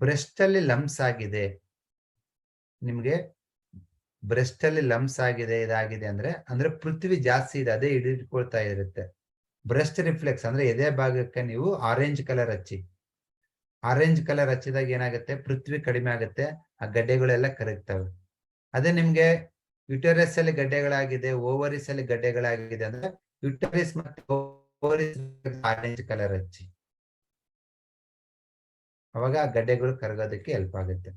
Breast ಅಲ್ಲಿ ಲಂಬ್ಸ್ ಆಗಿದೆ. ನಿಮ್ಗೆ ಬ್ರೆಸ್ಟ್ ಅಲ್ಲಿ ಲಂಬ್ಸ್ ಆಗಿದೆ, ಇದಾಗಿದೆ ಅಂದ್ರೆ ಅಂದ್ರೆ ಪೃಥ್ವಿ ಜಾಸ್ತಿ ಇದೆ, ಅದೇ ಹಿಡಿದುಕೊಳ್ತಾ ಇರುತ್ತೆ. ಬ್ರೆಸ್ಟ್ ರಿಫ್ಲೆಕ್ಸ್ ಅಂದ್ರೆ ಎದೆ ಭಾಗಕ್ಕೆ ನೀವು ಆರೆಂಜ್ ಕಲರ್ ಹಚ್ಚಿ. ಆರೆಂಜ್ ಕಲರ್ ಹಚ್ಚಿದಾಗ ಏನಾಗುತ್ತೆ? ಪೃಥ್ವಿ ಕಡಿಮೆ ಆಗುತ್ತೆ, ಆ ಗಡ್ಡೆಗಳೆಲ್ಲ ಕರಗ್ತವೆ. ಅದೇ ನಿಮ್ಗೆ ಯುಟರಸ್ ಅಲ್ಲಿ ಗಡ್ಡೆಗಳಾಗಿದೆ ಓವರಿಸ್ ಅಲ್ಲಿ ಗಡ್ಡೆಗಳಾಗಿದೆ ಅಂದ್ರೆ ಯುಟರಿಸ್ ಮತ್ತೆ ಆರೆಂಜ್ ಕಲರ್ ಹಚ್ಚಿ. ಅವಾಗ ಆ ಗಡ್ಡೆಗಳು ಕರಗೋದಕ್ಕೆ ಹೆಲ್ಪ್ ಆಗುತ್ತೆ.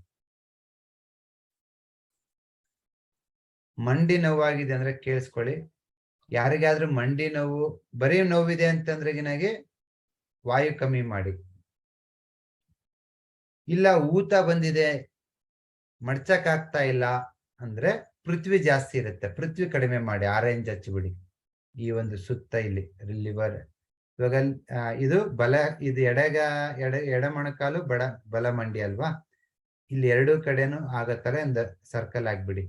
ಮಂಡಿ ನೋವಾಗಿದೆ ಅಂದ್ರೆ ಕೇಳಿಸ್ಕೊಳ್ಳಿ. ಯಾರಿಗಾದ್ರೂ ಮಂಡಿ ನೋವು, ಬರೀ ನೋವಿದೆ ಅಂತಂದ್ರೆ ವಾಯು ಕಮ್ಮಿ ಮಾಡಿ. ಇಲ್ಲ ಊತ ಬಂದಿದೆ ಮಡ್ಚಕ್ಕಾಗ್ತಾ ಇಲ್ಲ ಅಂದ್ರೆ ಪೃಥ್ವಿ ಜಾಸ್ತಿ ಇರುತ್ತೆ. ಪೃಥ್ವಿ ಕಡಿಮೆ ಮಾಡಿ, ಆರೆಂಜ್ ಹಚ್ಚಿಬಿಡಿ. ಈ ಒಂದು ಸುತ್ತ ಇಲ್ಲಿ ಲಿವರ್ ಇವಾಗ ಇದು ಬಲ, ಇದು ಎಡಗ, ಎಡ ಎಡ ಮೊಣಕಾಲು ಬಡ ಬಲ ಮಂಡಿ ಅಲ್ವಾ? ಇಲ್ಲಿ ಎರಡು ಕಡೆನೂ ಆಗೋ ತರ ಸರ್ಕಲ್ ಆಗ್ಬಿಡಿ.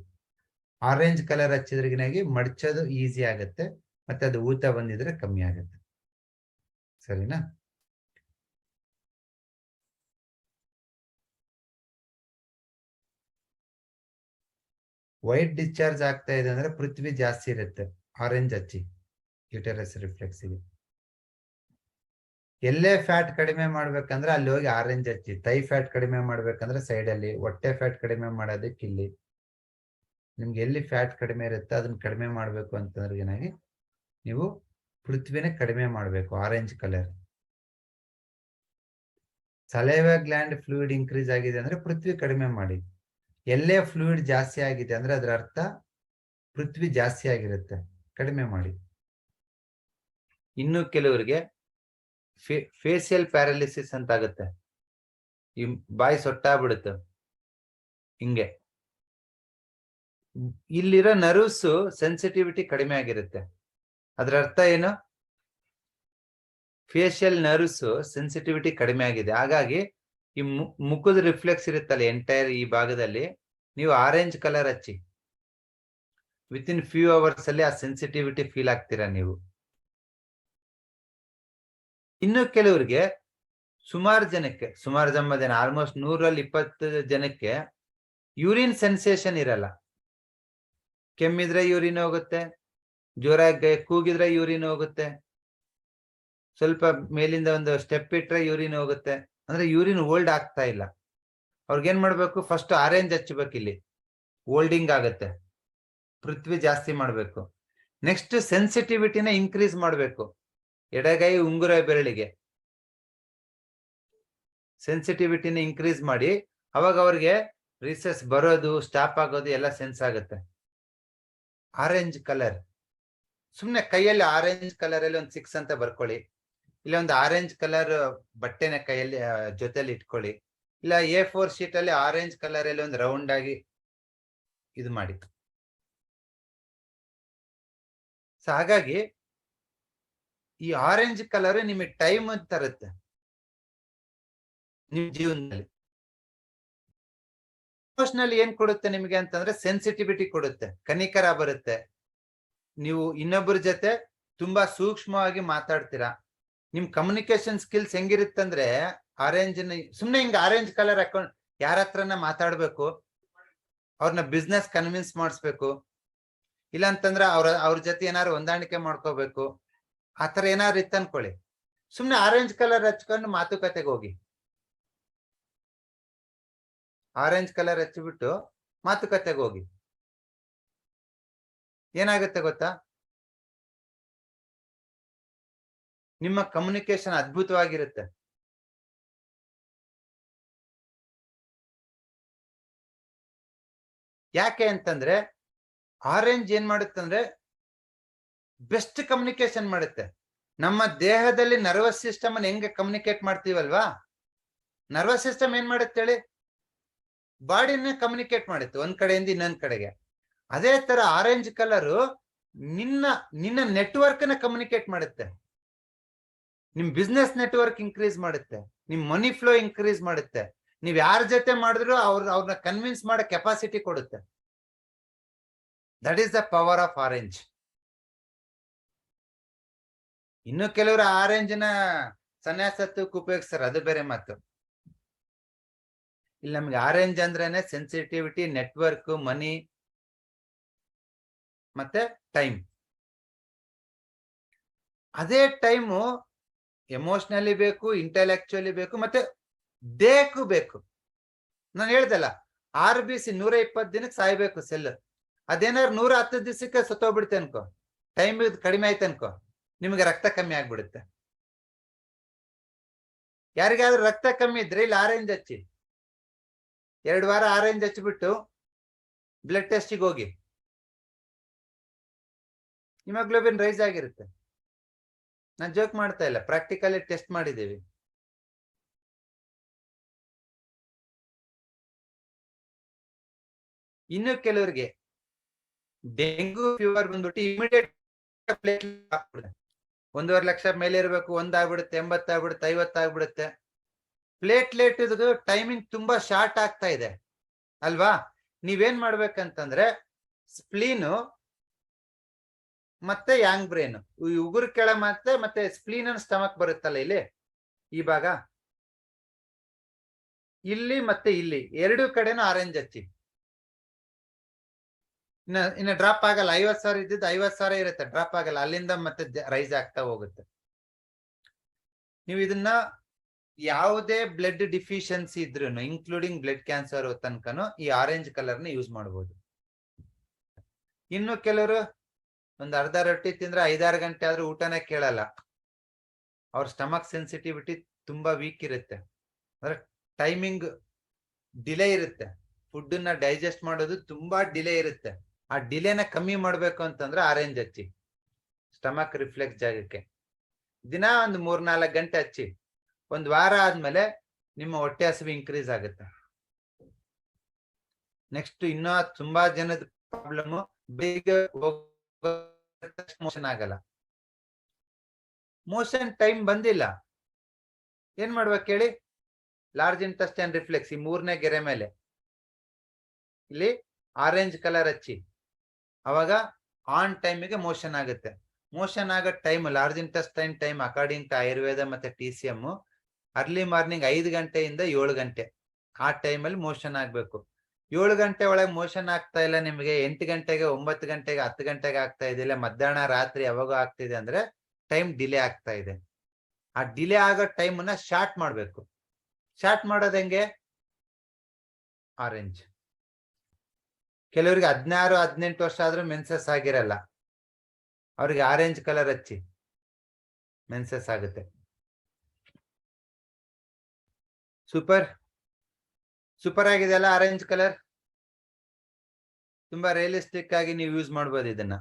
ಆರೆಂಜ್ ಕಲರ್ ಹಚ್ಚಿದ್ರಿಗಿನಾಗಿ ಮಡ್ಚೋದು ಈಸಿ ಆಗುತ್ತೆ, ಮತ್ತೆ ಅದು ಊತ ಬಂದಿದ್ರೆ ಕಮ್ಮಿ ಆಗುತ್ತೆ. ಸರಿನಾ? ವೈಟ್ ಡಿಸ್ಚಾರ್ಜ್ ಆಗ್ತಾ ಇದೆ ಅಂದ್ರೆ ಪೃಥ್ವಿ ಜಾಸ್ತಿ ಇರುತ್ತೆ ಆರೆಂಜ್ ಹಚ್ಚಿ ಯುಟೆರಸ್ ರಿಫ್ಲೆಕ್ಸ್ಗೆ. ಎಲ್ಲೇ ಫ್ಯಾಟ್ ಕಡಿಮೆ ಮಾಡ್ಬೇಕಂದ್ರೆ ಅಲ್ಲಿ ಹೋಗಿ ಆರೆಂಜ್ ಹಚ್ಚಿ ತೈ ಫ್ಯಾಟ್ ಕಡಿಮೆ ಮಾಡ್ಬೇಕಂದ್ರೆ ಸೈಡ್ ಅಲ್ಲಿ, ಹೊಟ್ಟೆ ಫ್ಯಾಟ್ ಕಡಿಮೆ ಮಾಡೋದಕ್ಕೆ ಇಲ್ಲಿ. ನಿಮ್ಗೆ ಎಲ್ಲಿ ಫ್ಯಾಟ್ ಕಡಿಮೆ ಇರುತ್ತೆ ಅದನ್ನ ಕಡಿಮೆ ಮಾಡ್ಬೇಕು ಅಂತಂದ್ರೆ ಏನಾಗಿ, ನೀವು ಪೃಥ್ವಿನ ಕಡಿಮೆ ಮಾಡ್ಬೇಕು orange colour saliva gland fluid increase ಆಗಿದೆ ಅಂದ್ರೆ ಪೃಥ್ವಿ ಕಡಿಮೆ ಮಾಡಿ. ಎಲ್ಲೇ ಫ್ಲೂಯಿಡ್ ಜಾಸ್ತಿ ಆಗಿದೆ ಅಂದ್ರೆ ಅದರ ಅರ್ಥ ಪೃಥ್ವಿ ಜಾಸ್ತಿ ಆಗಿರುತ್ತೆ, ಕಡಿಮೆ ಮಾಡಿ. ಇನ್ನು ಕೆಲವರಿಗೆ ಫೇಸಿಯಲ್ ಪ್ಯಾರಾಲಿಸಿಸ್ ಅಂತ ಆಗುತ್ತೆ ಈ ಬಾಯಿ ಸೊಟ್ಟಾಗ್ಬಿಡುತ್ತೆ. ಹಿಂಗೆ. ಇಲ್ಲಿರೋ ನರ್ವ್ಸ್ ಸೆನ್ಸಿಟಿವಿಟಿ ಕಡಿಮೆ ಆಗಿರುತ್ತೆ. ಅದರ ಅರ್ಥ ಏನು? ಫೇಶಿಯಲ್ ನರ್ವ್ಸ್ ಸೆನ್ಸಿಟಿವಿಟಿ ಕಡಿಮೆ ಆಗಿದೆ. ಹಾಗಾಗಿ ಈ ಮುಖದ ರಿಫ್ಲೆಕ್ಸ್ ಇರುತ್ತಲ್ಲ ಎಂಟೈರ್ ಈ ಭಾಗದಲ್ಲಿ, ನೀವು ಆರೆಂಜ್ ಕಲರ್ ಹಚ್ಚಿ. ವಿತ್ ಫ್ಯೂ ಅವರ್ಸ್ ಅಲ್ಲಿ ಆ ಸೆನ್ಸಿಟಿವಿಟಿ ಫೀಲ್ ಆಗ್ತೀರಾ ನೀವು. ಇನ್ನು ಕೆಲವರಿಗೆ ಸುಮಾರು ಜನಕ್ಕೆ, ಸುಮಾರು ಜಮ್ಮ ಜನ ಆಲ್ಮೋಸ್ಟ್ ನೂರಲ್ಲಿ ಇಪ್ಪತ್ತು ಜನಕ್ಕೆ ಯೂರಿನ್ ಸೆನ್ಸೇಷನ್ ಇರಲ್ಲ. ಕೆಮ್ಮಿದ್ರೆ ಯೂರಿನ್ ಹೋಗುತ್ತೆ, ಜೋರಾಗಿ ಕೂಗಿದ್ರೆ ಯೂರಿನ್ ಹೋಗುತ್ತೆ, ಸ್ವಲ್ಪ ಮೇಲಿಂದ ಒಂದು ಸ್ಟೆಪ್ ಇಟ್ರೆ ಯೂರಿನ್ ಹೋಗುತ್ತೆ, ಅಂದ್ರೆ ಯೂರಿನ್ ಓಲ್ಡ್ ಆಗ್ತಾ ಇಲ್ಲ. ಅವ್ರಿಗೇನ್ ಮಾಡ್ಬೇಕು? ಫಸ್ಟ್ ಆರೆಂಜ್ ಹಚ್ಚಬೇಕು ಇಲ್ಲಿ ಓಲ್ಡಿಂಗ್ ಆಗುತ್ತೆ, ಪೃಥ್ವಿ ಜಾಸ್ತಿ ಮಾಡ್ಬೇಕು. ನೆಕ್ಸ್ಟ್ ಸೆನ್ಸಿಟಿವಿಟಿನ ಇನ್ಕ್ರೀಸ್ ಮಾಡ್ಬೇಕು. ಎಡಗೈ ಉಂಗುರ ಬೆರಳಿಗೆ. ಸೆನ್ಸಿಟಿವಿಟಿನ ಇನ್ಕ್ರೀಸ್ ಮಾಡಿ, ಅವಾಗ ಅವ್ರಿಗೆ ರಿಸಸ್ ಬರೋದು ಸ್ಟಾಪ್ ಆಗೋದು ಎಲ್ಲ ಸೆನ್ಸ್ ಆಗುತ್ತೆ. ಆರೆಂಜ್ ಕಲರ್ ಸುಮ್ನೆ ಕೈಯಲ್ಲಿ ಆರೆಂಜ್ ಕಲರ್ ಅಲ್ಲಿ ಒಂದು ಸಿಕ್ಸ್ ಅಂತ ಬರ್ಕೊಳ್ಳಿ. ಇಲ್ಲ ಒಂದು ಆರೆಂಜ್ ಕಲರ್ ಬಟ್ಟೆನ ಕೈಯಲ್ಲಿ ಜೊತೆಲಿ ಇಟ್ಕೊಳ್ಳಿ. ಇಲ್ಲ ಎ ಫೋರ್ ಶೀಟ್ ಅಲ್ಲಿ ಆರೆಂಜ್ ಕಲರ್ ಅಲ್ಲಿ ಒಂದು ರೌಂಡ್ ಆಗಿ ಇದು ಮಾಡಿ. ಸೊ ಹಾಗಾಗಿ ಈ ಆರೆಂಜ್ ಕಲರ್ ನಿಮಗೆ ಟೈಮ್ ತರುತ್ತೆ. ನಿಮ್ ಜೀವನದಲ್ಲಿ. ಇಮೋಷನಲ್ ಏನ್ ಕೊಡುತ್ತೆ ನಿಮಗೆ ಅಂತಂದ್ರೆ ಸೆನ್ಸಿಟಿವಿಟಿ ಕೊಡುತ್ತೆ, ಕನಿಕರ ಬರುತ್ತೆ. ನೀವು ಇನ್ನೊಬ್ಬರ ಜೊತೆ ತುಂಬಾ ಸೂಕ್ಷ್ಮವಾಗಿ ಮಾತಾಡ್ತೀರಾ. ನಿಮ್ ಕಮ್ಯುನಿಕೇಶನ್ ಸ್ಕಿಲ್ಸ್ ಹೆಂಗಿರುತ್ತಂದ್ರೆ ಆರೆಂಜ್ ಸುಮ್ನೆ ಹಿಂಗ ಆರೆಂಜ್ ಕಲರ್ ಹಾಕೊಂಡ್ ಯಾರ ಹತ್ರನ ಮಾತಾಡ್ಬೇಕು, ಅವ್ರನ್ನ ಬಿಸ್ನೆಸ್ ಕನ್ವಿನ್ಸ್ ಮಾಡಿಸ್ಬೇಕು. ಇಲ್ಲ ಅಂತಂದ್ರೆ ಅವ್ರ ಅವ್ರ ಜೊತೆ ಏನಾದ್ರು ಹೊಂದಾಣಿಕೆ ಮಾಡ್ಕೋಬೇಕು. ಆತರ ಏನಾದ್ರು ಇತ್ತು ಅನ್ಕೊಳ್ಳಿ. ಸುಮ್ನೆ ಆರೆಂಜ್ ಕಲರ್ ಹಚ್ಕೊಂಡು ಮಾತುಕತೆಗೆ ಹೋಗಿ. ಆರೆಂಜ್ ಕಲರ್ ಹಚ್ಚಿಬಿಟ್ಟು ಮಾತುಕತೆಗೆ ಹೋಗಿ. ಏನಾಗುತ್ತೆ ಗೊತ್ತಾ? ನಿಮ್ಮ ಕಮ್ಯುನಿಕೇಶನ್ ಅದ್ಭುತವಾಗಿರುತ್ತೆ. ಯಾಕೆ ಅಂತಂದ್ರೆ ಆರೆಂಜ್ ಏನ್ ಮಾಡುತ್ತಂದ್ರೆ ಬೆಸ್ಟ್ ಕಮ್ಯುನಿಕೇಶನ್ ಮಾಡುತ್ತೆ. ನಮ್ಮ ದೇಹದಲ್ಲಿ ನರ್ವಸ್ ಸಿಸ್ಟಮ್ ಅನ್ನು ಹೆಂಗೆ ಕಮ್ಯುನಿಕೇಟ್ ಮಾಡ್ತೀವಲ್ವಾ? ನರ್ವಸ್ ಸಿಸ್ಟಮ್ ಏನ್ ಮಾಡುತ್ತೆ ಹೇಳಿ? ಬಾಡಿನ ಕಮ್ಯುನಿಕೇಟ್ ಮಾಡುತ್ತೆ, ಒಂದ್ ಕಡೆಯಿಂದ ಇನ್ನೊಂದ್ ಕಡೆಗೆ. ಅದೇ ತರ ಆರೆಂಜ್ ಕಲರು ನಿನ್ನ ನಿನ್ನ ನೆಟ್ವರ್ಕ್ನ ಕಮ್ಯುನಿಕೇಟ್ ಮಾಡುತ್ತೆ. ನಿಮ್ ಬಿಸ್ನೆಸ್ ನೆಟ್ವರ್ಕ್ ಇನ್ಕ್ರೀಸ್ ಮಾಡುತ್ತೆ, ನಿಮ್ ಮನಿ ಫ್ಲೋ ಇನ್ಕ್ರೀಸ್ ಮಾಡುತ್ತೆ. ನೀವ್ ಯಾರ ಜೊತೆ ಮಾಡಿದ್ರು ಅವ್ರ ಅವ್ರನ್ನ ಕನ್ವಿನ್ಸ್ ಮಾಡೋ ಕೆಪಾಸಿಟಿ ಕೊಡುತ್ತೆ. That is the power of orange ಇನ್ನು ಕೆಲವರು ಆರೆಂಜ್ನ ಸನ್ಯಾಸತ್ವಕ್ಕೆ ಉಪಯೋಗಿಸ್ತಾರೆ, ಅದು ಬೇರೆ ಮಾತು. ಇಲ್ಲಿ ನಮ್ಗೆ ಆರೆಂಜ್ ಅಂದ್ರೇನೆ ಸೆನ್ಸಿಟಿವಿಟಿ ನೆಟ್ವರ್ಕ್ ಮನಿ ಮತ್ತೆ ಟೈಮ್ ಅದೇ ಟೈಮು ಎಮೋಷ್ನಲಿ ಬೇಕು ಇಂಟೆಲೆಕ್ಚುಲಿ ಬೇಕು, ಮತ್ತೆ ದೇಹಕ್ಕೂ ಬೇಕು. ನಾನು ಹೇಳ್ದಲ್ಲ ಆರ್ ಬಿ ಸಿ ನೂರ ಇಪ್ಪತ್ತು ದಿನಕ್ಕೆ ಸಾಯ್ಬೇಕು ಸೆಲ್ ಅದೇನಾದ್ರು ನೂರ ಹತ್ತು ದಿವಸಕ್ಕೆ ಸತ್ತೋಗ್ಬಿಡ್ತೇನ್ಕೋ ಟೈಮ್ ಕಡಿಮೆ ಆಯ್ತು ಅನ್ಕೋ ನಿಮಗೆ ರಕ್ತ ಕಮ್ಮಿ ಆಗ್ಬಿಡುತ್ತೆ. ಯಾರಿಗಾದ್ರೂ ರಕ್ತ ಕಮ್ಮಿ ಇದ್ರೆ ಇಲ್ಲಿ ಆರೆಂಜ್ ಹಚ್ಚಿ. ಎರಡು ವಾರ ಆರೆಂಜ್ ಹಚ್ಚಿಬಿಟ್ಟು ಬ್ಲಡ್ ಟೆಸ್ಟಿಗೆ ಹೋಗಿ. ಹಿಮೋಗ್ಲೋಬಿನ್ ರೈಸ್ ಆಗಿರುತ್ತೆ. ನಾನು ಜೋಕ್ ಮಾಡ್ತಾ ಇಲ್ಲ ಪ್ರಾಕ್ಟಿಕಲಿ ಟೆಸ್ಟ್ ಮಾಡಿದ್ದೀವಿ. ಇನ್ನು ಕೆಲವರಿಗೆ ಡೆಂಗು ಫೀವರ್ ಬಂದ್ಬಿಟ್ಟು ಇಮಿಡಿಯೇಟ್ ಒಂದೂವರೆ ಲಕ್ಷ ಮೇಲೆ ಇರಬೇಕು, ಒಂದಾಗ್ಬಿಡುತ್ತೆ, ಎಂಬತ್ತಾಗ್ಬಿಡುತ್ತೆ, ಐವತ್ತಾಗ್ಬಿಡುತ್ತೆ. ಪ್ಲೇಟ್ಲೆಟ್ ಇದು ಟೈಮಿಂಗ್ ತುಂಬಾ ಶಾರ್ಟ್ ಆಗ್ತಾ ಇದೆ, ಅಲ್ವಾ? ನೀವೇನ್ ಮಾಡ್ಬೇಕಂತಂದ್ರೆ ಸ್ಪ್ಲೀನು ಮತ್ತೆ ಯಾಂಗ್ ಬ್ರೇನ್ ಉಗುರು ಕೆಳ ಮತ್ತೆ ಮತ್ತೆ ಸ್ಪ್ಲೀನ್ ಅನ್ ಸ್ಟಮಕ್ ಬರುತ್ತಲ್ಲ ಇಲ್ಲಿ? ಈ ಭಾಗ? ಇಲ್ಲಿ ಮತ್ತೆ ಇಲ್ಲಿ. ಎರಡು ಕಡೆನೂ ಆರೆಂಜ್ ಹಚ್ಚಿ. ಇನ್ನ ಡ್ರಾಪ್ ಆಗಲ್ಲ. ಐವತ್ ಸಾವಿರ ಇದ್ದಿದ್ದು ಐವತ್ ಸಾವಿರ ಇರುತ್ತೆ. ಡ್ರಾಪ್ ಆಗಲ್ಲ. ಅಲ್ಲಿಂದ ಮತ್ತೆ ರೈಸ್ ಆಗ್ತಾ ಹೋಗುತ್ತೆ. ನೀವು ಇದನ್ನ ಯಾವುದೇ ಬ್ಲಡ್ ಡಿಫಿಷಿಯನ್ಸಿ ಇದ್ರು ಇನ್ಕ್ಲೂಡಿಂಗ್ ಬ್ಲಡ್ ಕ್ಯಾನ್ಸರ್ ತನಕನು ಈ ಆರೆಂಜ್ ಕಲರ್ನ ಯೂಸ್ ಮಾಡಬಹುದು ಇನ್ನು ಕೆಲವರು ಒಂದು ಅರ್ಧ ರೊಟ್ಟಿ ತಿಂದ್ರೆ ಐದಾರು ಗಂಟೆ ಆದ್ರೂ ಊಟನೇ ಕೇಳಲ್ಲ. ಅವ್ರ ಸ್ಟಮಕ್ ಸೆನ್ಸಿಟಿವಿಟಿ ತುಂಬಾ ವೀಕ್ ಇರುತ್ತೆ. ಅಂದ್ರೆ ಟೈಮಿಂಗ್ ಡಿಲೇ ಇರುತ್ತೆ. ಫುಡ್ ಡೈಜೆಸ್ಟ್ ಮಾಡೋದು ತುಂಬಾ ಡಿಲೇ ಇರುತ್ತೆ. ಆ ಡಿಲೇನ ಕಮ್ಮಿ ಮಾಡ್ಬೇಕು ಅಂತಂದ್ರೆ ಆರೆಂಜ್ ಹಚ್ಚಿ. ಸ್ಟಮಕ್ ರಿಫ್ಲೆಕ್ಸ್ ಜಾಗಕ್ಕೆ. ದಿನ ಒಂದು ಮೂರ್ ನಾಲ್ಕು ಗಂಟೆ ಹಚ್ಚಿ. ಒಂದ್ ವಾರ ಆದ್ಮೇಲೆ ನಿಮ್ಮ ಹೊಟ್ಟೆ ಹಸಿವು ಇನ್ಕ್ರೀಸ್ ಆಗುತ್ತೆ. ನೆಕ್ಸ್ಟ್ ಇನ್ನೂ ತುಂಬಾ ಜನದ ಪ್ರಾಬ್ಲಮ್ ಬೇಗ ಮೋಷನ್ ಆಗಲ್ಲ. ಮೋಷನ್ ಟೈಮ್ ಬಂದಿಲ್ಲ. ಏನ್ ಮಾಡ್ಬೇಕು ಹೇಳಿ? ಲಾರ್ಜ್ ಇಂಟೆಸ್ಟೈನ್ ರಿಫ್ಲೆಕ್ಸ್ ಈ ಮೂರನೇ ಗೆರೆ ಮೇಲೆ. ಇಲ್ಲಿ ಆರೆಂಜ್ ಕಲರ್ ಹಚ್ಚಿ. ಅವಾಗ ಆನ್ ಟೈಮಿಗೆ ಮೋಷನ್ ಆಗುತ್ತೆ. ಮೋಷನ್ ಆಗೋ time large intestine time according to Ayurveda ಮತ್ತೆ T C M early morning ಐದು ಗಂಟೆಯಿಂದ ಏಳು ಗಂಟೆ. ಆ ಟೈಮಲ್ಲಿ ಮೋಷನ್ ಆಗಬೇಕು. ಏಳು ಗಂಟೆ ಒಳಗೆ ಮೋಷನ್ ಆಗ್ತಾ ಇಲ್ಲ ನಿಮಗೆ, ಎಂಟು ಗಂಟೆಗೆ, ಒಂಬತ್ತು ಗಂಟೆಗೆ, ಹತ್ತು ಗಂಟೆಗೆ ಆಗ್ತಾ ಇದೆಯಲ್ಲ ಮಧ್ಯಾಹ್ನ, ರಾತ್ರಿ ಯಾವಾಗ ಆಗ್ತಿದೆ ಅಂದ್ರೆ ಟೈಮ್ ಡಿಲೇ ಆಗ್ತಾ ಇದೆ. ಆ ಡಿಲೇ ಆಗೋ ಟೈಮನ್ನ ಶಾರ್ಟ್ ಮಾಡಬೇಕು. ಶಾರ್ಟ್ ಮಾಡೋದು ಹೆಂಗೆ? ಆರೆಂಜ್ ಕೆಲವರಿಗೆ ಹದಿನಾರು, ಹದಿನೆಂಟು ವರ್ಷ ಆದ್ರೂ ಮೆನ್ಸಸ್ ಆಗಿರಲ್ಲ. ಅವ್ರಿಗೆ ಆರೆಂಜ್ ಕಲರ್ ಹಚ್ಚಿ ಮೆನ್ಸಸ್ ಆಗುತ್ತೆ. ಸೂಪರ್. ಸೂಪರ್ ಆಗಿದೆ ಅಲ್ಲ ಆರೆಂಜ್ ಕಲರ್ ತುಂಬಾ ರಿಯಲಿಸ್ಟಿಕ್ ಆಗಿ ನೀವು ಯೂಸ್ ಮಾಡ್ಬೋದು ಇದನ್ನ.